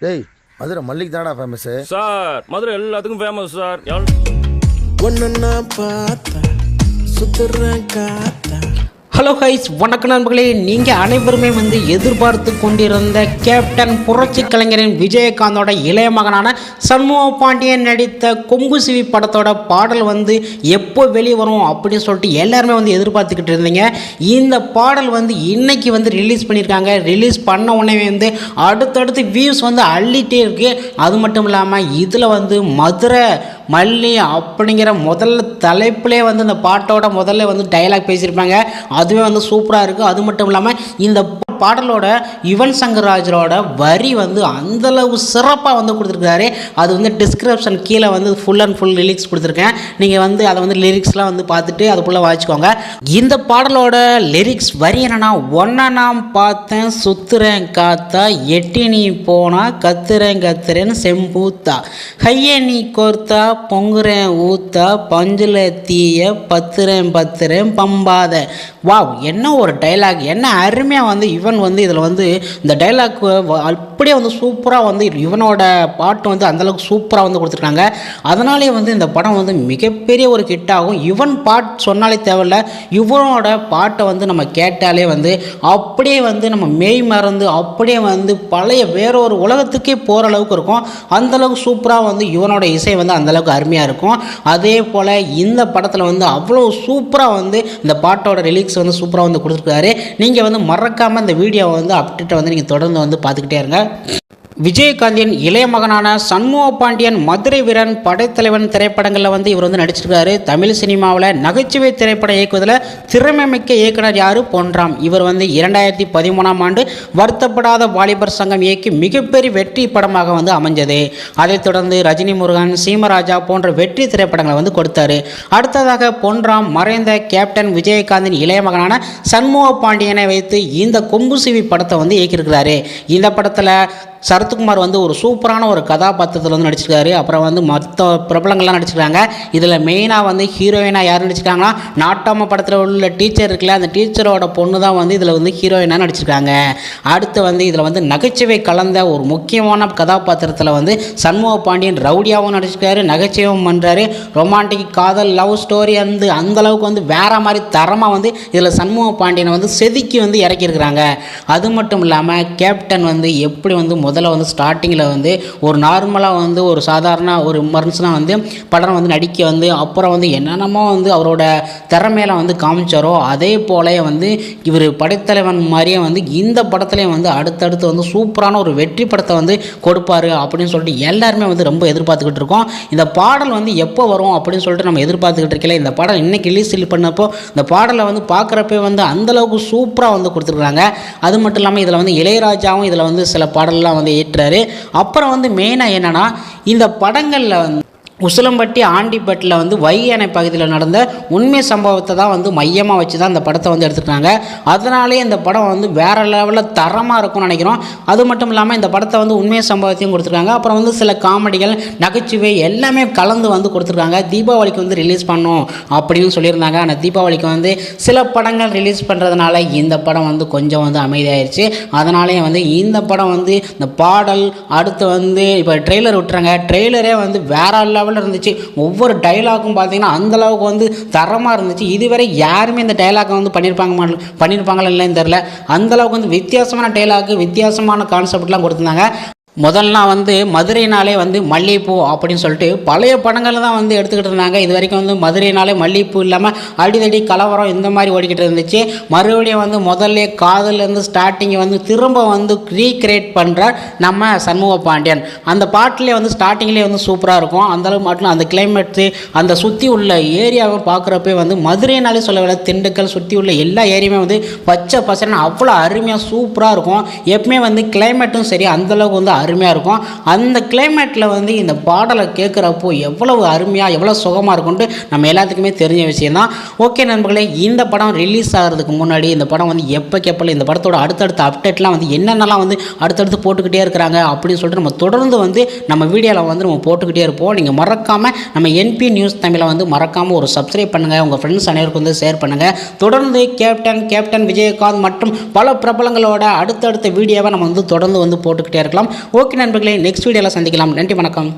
டேய் மதுரை மல்லிக்கு தானடா famous sir Madurai எல்லாத்துக்கும் ஃபேமஸ் சார். ஒன்னா பார்த்தா சுத்துறேன் காத்தா ஹலோ ஹைஸ் வணக்கம் நண்பர்களே. நீங்கள் அனைவருமே வந்து எதிர்பார்த்து கொண்டிருந்த கேப்டன் புரட்சி கலைஞரின் விஜயகாந்தோட இளைய மகனான சண்முக பாண்டியன் நடித்த கொங்கு சிவி படத்தோட பாடல் வந்து எப்போ வெளியே வரும் அப்படின்னு சொல்லிட்டு எல்லாருமே வந்து எதிர்பார்த்துக்கிட்டு இருந்தீங்க. இந்த பாடல் வந்து இன்னைக்கு வந்து ரிலீஸ் பண்ணியிருக்காங்க ரிலீஸ் பண்ண உடனே வந்து அடுத்தடுத்து வியூஸ் வந்து அள்ளிட்டே இருக்குது அது மட்டும் இல்லாமல் இதில் வந்து மதுரை மல்லி அப்படிங்கிற முதல்ல தலைப்புலேயே வந்து இந்த பாட்டோட முதல்ல வந்து டைலாக் பேசியிருப்பாங்க. அதுவே வந்து சூப்பராக இருக்குது அது மட்டும் இல்லாமல் இந்த பாடலோட யுவன் சங்கர் ராஜரோட வரி வந்து அந்தளவு சிறப்பாக வந்து கொடுத்துருக்காரு அது வந்து டிஸ்கிரிப்ஷன் கீழே வந்து ஃபுல் அண்ட் ஃபுல் லிரிக்ஸ் கொடுத்துருக்கேன். நீங்கள் வந்து அதை வந்து லிரிக்ஸ்லாம் வந்து பார்த்துட்டு அதுக்குள்ளே வாசிக்கோங்க இந்த பாடலோட லிரிக்ஸ் வரி என்னென்னா ஒன்றை நான் பார்த்தேன் சுத்துறேன் காத்தா எட்டி நீ போனா கத்துறேன் செம்பூத்தா. கையை நீ கோர்த்தா பொங்குறேன் ஊத்தா பஞ்சில் தீய பத்துறேன் பத்துறேன் பம்பாத. வாவ் என்ன ஒரு டைலாக் என்ன அருமையாக வந்து இவன் யுவன் வந்து இதில் வந்து இந்த டைலாக் அப்படியே வந்து சூப்பராக வந்து யுவனோட பாட்டு வந்து அந்தளவுக்கு சூப்பராக வந்து கொடுத்துருக்காங்க. அதனாலே வந்து இந்த படம் வந்து மிகப்பெரிய ஒரு ஹிட் ஆகும் யுவன் பாட் சொன்னாலே தேவையில்ல. யுவனோட பாட்டை வந்து நம்ம கேட்டாலே வந்து அப்படியே வந்து நம்ம மெய் மறந்து அப்படியே வந்து பழைய வேற ஒரு உலகத்துக்கே போகிற அளவுக்கு இருக்கும். அந்தளவுக்கு சூப்பராக வந்து இவனோட இசை வந்து அந்தளவுக்கு அருமையாக இருக்கும். அதே போல் இந்த படத்தில் வந்து அவ்வளோ சூப்பராக வந்து இந்த பாட்டோட ரிலீக்ஸ் வந்து சூப்பராக வந்து கொடுத்துருக்காரு. நீங்கள் வந்து மறக்காமல் இந்த வீடியோவை வந்து அப்டேட்டை வந்து நீங்கள் தொடர்ந்து வந்து பார்த்துக்கிட்டே இருங்க. விஜயகாந்தின் இளைய மகனான சண்முக பாண்டியன் மதுரை வீரன் படைத்தலைவன் திரைப்படங்களில் வந்து இவர் வந்து நடிச்சிருக்காரு. தமிழ் சினிமாவில் நகைச்சுவை திரைப்படம் இயக்குவதில் திறமைமிக்க இயக்குனர் யாரு? பொன்றாம் இவர் வந்து இரண்டாயிரத்தி பதிமூணாம் ஆண்டு வருத்தப்படாத வாலிபர் சங்கம் இயக்கி மிகப்பெரிய வெற்றி படமாக வந்து அமைஞ்சது. அதைத் தொடர்ந்து ரஜினி முருகன் சீமராஜா போன்ற வெற்றி திரைப்படங்களை வந்து கொடுத்தாரு. அடுத்ததாக பொன்ராம் மறைந்த கேப்டன் விஜயகாந்தின் இளைய மகனான சண்முக பாண்டியனை வைத்து இந்த கொம்பு சிவி படத்தை வந்து இயக்கியிருக்கிறாரு. இந்த படத்தில் சரத்குமார் வந்து ஒரு சூப்பரான ஒரு கதாபாத்திரத்தில் வந்து நடிச்சிருக்காரு. அப்புறம் வந்து மற்ற பிரபலங்கள்லாம் நடிச்சிருக்காங்க. இதில் மெயினாக வந்து ஹீரோயினாக யார் நடிச்சிருக்காங்கன்னா நாட்டாம படத்தில் உள்ள டீச்சர் இருக்குல்ல அந்த டீச்சரோட பொண்ணு தான் வந்து இதில் வந்து ஹீரோயினாக நடிச்சிருக்காங்க. அடுத்து வந்து இதில் வந்து நகைச்சுவை கலந்த ஒரு முக்கியமான கதாபாத்திரத்தில் வந்து சண்முக பாண்டியன் ரவுடியாகவும் நடிச்சிருக்காரு நகைச்சுவையும் பண்ணுறாரு ரொமான்டிக் காதல் லவ் ஸ்டோரி வந்து அந்தளவுக்கு வந்து வேற மாதிரி தரமாக வந்து இதில் சண்முக பாண்டியனை வந்து செதுக்கி வந்து இறக்கியிருக்கிறாங்க. அது மட்டும் இல்லாமல் கேப்டன் வந்து எப்படி வந்து முதல்ல வந்து ஸ்டார்டிங்கில் வந்து ஒரு நார்மலாக வந்து ஒரு சாதாரண ஒரு மனுஷனாக வந்து படம் வந்து நடிக்க வந்து அப்புறம் வந்து என்னென்னமோ வந்து அவரோட திறமையில வந்து காமிச்சாரோ அதே போலே வந்து இவர் படைத்தலைவன் மாதிரியே வந்து இந்த படத்துலேயும் வந்து அடுத்தடுத்து வந்து சூப்பரான ஒரு வெற்றி படத்தை வந்து கொடுப்பாரு அப்படின்னு சொல்லிட்டு எல்லாருமே வந்து ரொம்ப எதிர்பார்த்துக்கிட்டு இருக்கோம். இந்த பாடல் வந்து எப்போ வரும் அப்படின்னு சொல்லிட்டு நம்ம எதிர்பார்த்துக்கிட்டு இருக்கல. இந்த பாடல் இன்னைக்கு ரிலீஸ் பண்ணப்போ இந்த பாடலை வந்து பார்க்குறப்ப வந்து அந்தளவுக்கு சூப்பராக வந்து கொடுத்துருக்குறாங்க. அது மட்டும் இல்லாமல் இதில் வந்து இளையராஜாவும் இதில் வந்து சில பாடல்லாம் வந்து ஏற்றுறாரு அப்புறம் வந்து மெயினாக என்னென்னா இந்த படங்களில் வந்து உசிலம்பட்டி ஆண்டிப்பட்டில் வந்து வைகை அணை பகுதியில் நடந்த உண்மை சம்பவத்தை தான் வந்து மையமாக வச்சு தான் இந்த படத்தை வந்து எடுத்துருக்காங்க. அதனாலே இந்த படம் வந்து வேறு லெவலில் தரமாக இருக்கும்னு நினைக்கிறோம். அது மட்டும் இல்லாமல் இந்த படத்தை வந்து உண்மை சம்பவத்தையும் கொடுத்துருக்காங்க. அப்புறம் வந்து சில காமெடிகள் நகைச்சுவை எல்லாமே கலந்து வந்து கொடுத்துருக்காங்க. தீபாவளிக்கு வந்து ரிலீஸ் பண்ணோம் அப்படின்னு சொல்லியிருந்தாங்க. ஆனால் தீபாவளிக்கு வந்து சில படங்கள் ரிலீஸ் பண்ணுறதுனால இந்த படம் வந்து கொஞ்சம் வந்து அமைதியாயிருச்சு. அதனாலே வந்து இந்த படம் வந்து இந்த பாடல் அடுத்து வந்து இப்போ ட்ரெய்லர் விட்டுறாங்க. ட்ரெய்லரே வந்து வேற லெவலில் இருந்துச்சு. ஒவ்வொரு டைலாக்கும் பார்த்தீங்கன்னா அந்தளவுக்கு வந்து தரமாக இருந்துச்சு. இதுவரை யாருமே இந்த டைலாக்கை வந்து பண்ணியிருப்பாங்க பண்ணியிருப்பாங்களா இல்லைன்னு தெரில அந்த அளவுக்கு வந்து வித்தியாசமான டைலாக்கு வித்தியாசமான கான்செப்ட்லாம் கொடுத்துருந்தாங்க. முதல்லாம் வந்து மதுரைனாலே வந்து மல்லிகைப்பூ அப்படின்னு சொல்லிட்டு பழைய படங்கள் தான் வந்து எடுத்துக்கிட்டு இருந்தாங்க. இது வரைக்கும் வந்து மதுரைனாலே மல்லிகைப்பூ இல்லாமல் அடிதடி கலவரம் இந்த மாதிரி ஓடிக்கிட்டு இருந்துச்சு. மறுபடியும் வந்து முதல்ல காதலேருந்து ஸ்டார்டிங்கை வந்து திரும்ப வந்து ரீக்ரியேட் பண்ணுற நம்ம சண்முக பாண்டியன். அந்த பாட்டிலே வந்து ஸ்டார்டிங்லேயே வந்து சூப்பராக இருக்கும். அந்தளவு மட்டும் அந்த கிளைமேட்டு அந்த சுற்றி உள்ள ஏரியாவை பார்க்குறப்பே வந்து மதுரைனாலே சொல்லவில்லை திண்டுக்கல் சுற்றி உள்ள எல்லா ஏரியாவுமே வந்து பச்சை பசன்னு அவ்வளோ அருமையாக சூப்பராக இருக்கும். எப்பவுமே வந்து கிளைமேட்டும் சரி அந்தளவுக்கு வந்து அருமையாக இருக்கும். அந்த கிளைமேட்டில் வந்து இந்த பாடலை கேட்குறப்போ எவ்வளவு அருமையாக எவ்வளோ சுகமாக இருக்கும்ட்டு நம்ம எல்லாத்துக்குமே தெரிஞ்ச விஷயம் தான் ஓகே நண்பர்களே இந்த படம் ரிலீஸ் ஆகிறதுக்கு முன்னாடி இந்த படம் வந்து எப்போ கேப்பல இந்த படத்தோட அடுத்தடுத்த அப்டேட்லாம் வந்து என்னென்னலாம் வந்து அடுத்தடுத்து போட்டுக்கிட்டே இருக்கிறாங்க அப்படின்னு சொல்லிட்டு நம்ம தொடர்ந்து வந்து நம்ம வீடியோவில் வந்து நம்ம போட்டுக்கிட்டே இருப்போம். நீங்கள் மறக்காமல் நம்ம என்பி நியூஸ் தமிழை வந்து மறக்காமல் ஒரு சப்ஸ்கிரைப் பண்ணுங்கள் உங்கள் ஃப்ரெண்ட்ஸ் அனைவருக்கும் வந்து ஷேர் பண்ணுங்கள் தொடர்ந்து கேப்டன் கேப்டன் விஜயகாந்த் மற்றும் பல பிரபலங்களோட அடுத்தடுத்த வீடியோவை நம்ம வந்து தொடர்ந்து வந்து போட்டுக்கிட்டே இருக்கலாம். ஓகே நண்பர்களே நெக்ஸ்ட் வீடியோவில் சந்திக்கலாம். நன்றி வணக்கம்.